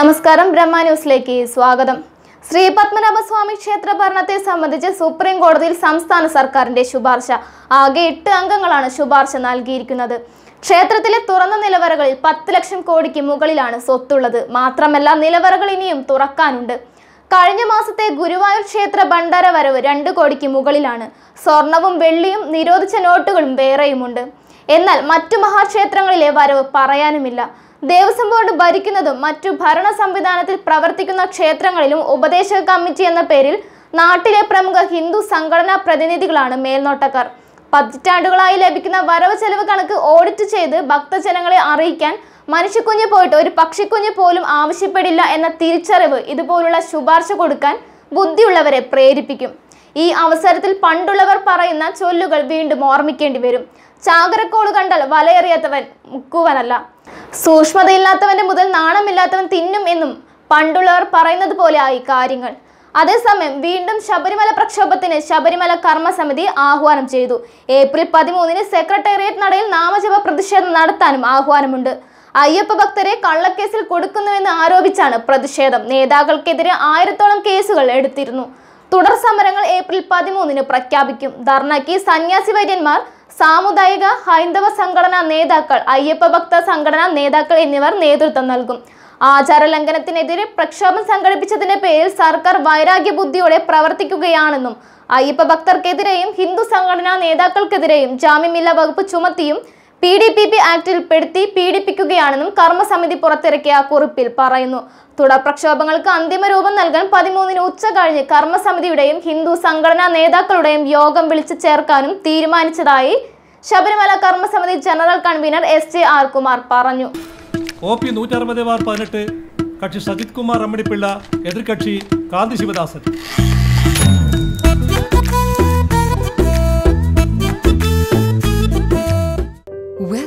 നമസ്കാരം ബ്രഹ്മ ന്യൂസിലേക്ക് സ്വാഗതം. ശ്രീ പത്മനാഭസ്വാമി ക്ഷേത്ര ഭരണത്തെ സംബന്ധിച്ച് സുപ്രീം കോടതിയിൽ സംസ്ഥാന സർക്കാരിന്റെ ശുപാർശ. ആകെ എട്ട് അംഗങ്ങളാണ് ശുപാർശ നൽകിയിരിക്കുന്നത്. ക്ഷേത്രത്തിലെ തുറന്ന നിലവറകളിൽ പത്ത് ലക്ഷം കോടിക്ക് മുകളിലാണ് സ്വത്തുള്ളത്. മാത്രമല്ല നിലവറകൾ ഇനിയും തുറക്കാനുണ്ട്. കഴിഞ്ഞ മാസത്തെ ഗുരുവായൂർ ക്ഷേത്ര ഭണ്ഡാര വരവ് രണ്ട് കോടിക്ക് മുകളിലാണ്. സ്വർണവും വെള്ളിയും നിരോധിച്ച നോട്ടുകളും വേറെയുമുണ്ട്. എന്നാൽ മറ്റു മഹാക്ഷേത്രങ്ങളിലെ വരവ് പറയാനുമില്ല. ദേവസ്വം ബോർഡ് ഭരിക്കുന്നതും മറ്റു ഭരണ സംവിധാനത്തിൽ പ്രവർത്തിക്കുന്ന ക്ഷേത്രങ്ങളിലും ഉപദേശക കമ്മിറ്റി എന്ന പേരിൽ നാട്ടിലെ പ്രമുഖ ഹിന്ദു സംഘടനാ പ്രതിനിധികളാണ് മേൽനോട്ടക്കാർ. പതിറ്റാണ്ടുകളായി ലഭിക്കുന്ന വരവ് ചെലവ് കണക്ക് ഓഡിറ്റ് ചെയ്ത് ഭക്തജനങ്ങളെ അറിയിക്കാൻ മനുഷ്യക്കുഞ്ഞ് പോയിട്ട് ഒരു പക്ഷിക്കുഞ്ഞ് പോലും ആവശ്യപ്പെടില്ല എന്ന തിരിച്ചറിവ് ഇതുപോലുള്ള ശുപാർശ കൊടുക്കാൻ ബുദ്ധിയുള്ളവരെ പ്രേരിപ്പിക്കും. ഈ അവസരത്തിൽ പണ്ടുള്ളവർ പറയുന്ന ചൊല്ലുകൾ വീണ്ടും ഓർമ്മിക്കേണ്ടി വരും. ചാകരക്കോൾ കണ്ടാൽ വലയെറിയാത്തവൻ മുക്കുവനല്ല. സൂക്ഷ്മതയില്ലാത്തവന്റെ മുതൽ നാണമില്ലാത്തവൻ തിന്നും എന്നും പണ്ടുള്ളവർ പറയുന്നത് പോലെ ആയി കാര്യങ്ങൾ. അതേസമയം വീണ്ടും ശബരിമല പ്രക്ഷോഭത്തിന് ശബരിമല കർമ്മസമിതി ആഹ്വാനം ചെയ്തു. ഏപ്രിൽ പതിമൂന്നിന് സെക്രട്ടേറിയറ്റ് നടയിൽ നാമജപ പ്രതിഷേധം നടത്താനും ആഹ്വാനമുണ്ട്. അയ്യപ്പ ഭക്തരെ കള്ളക്കേസിൽ കൊടുക്കുന്നുവെന്ന് ആരോപിച്ചാണ് പ്രതിഷേധം. നേതാക്കൾക്കെതിരെ ആയിരത്തോളം കേസുകൾ എടുത്തിരുന്നു. തുടർ സമരങ്ങൾ ഏപ്രിൽ പതിമൂന്നിന് പ്രഖ്യാപിക്കും. ധർണയ്ക്ക് സന്യാസി വൈദ്യന്മാർ സാമുദായിക ഹൈന്ദവ സംഘടനാ നേതാക്കൾ അയ്യപ്പ ഭക്ത സംഘടനാ നേതാക്കൾ എന്നിവർ നേതൃത്വം നൽകും. ആചാര ലംഘനത്തിനെതിരെ പ്രക്ഷോഭം സംഘടിപ്പിച്ചതിന്റെ പേരിൽ സർക്കാർ വൈരാഗ്യ ബുദ്ധിയോടെ പ്രവർത്തിക്കുകയാണെന്നും അയ്യപ്പ ഭക്തർക്കെതിരെയും ഹിന്ദു സംഘടനാ നേതാക്കൾക്കെതിരെയും ജാമ്യമില്ലാ വകുപ്പ് ചുമത്തിയും പി ഡി പി പി ആക്ടിൽ പെടുത്തി പീഡിപ്പിക്കുകയാണെന്നും കർമ്മസമിതി പുറത്തിറക്കിയ കുറിപ്പിൽ പറയുന്നു. തുടർ പ്രക്ഷോഭങ്ങൾക്ക് അന്തിമ രൂപം നൽകാൻ പതിമൂന്നിന് ഉച്ച കഴിഞ്ഞ് കർമ്മസമിതിയുടെയും ഹിന്ദു സംഘടനാ നേതാക്കളുടെയും യോഗം വിളിച്ചു ചേർക്കാനും തീരുമാനിച്ചതായി Sabarimala കർമ്മസമിതി general convener S J R Kumar പറഞ്ഞു. കോപ്പി കക്ഷി സജിത് കുമാർ അമ്മണിപ്പിള്ള എതിർകക്ഷി കാന്തി ശിവദാസൻ.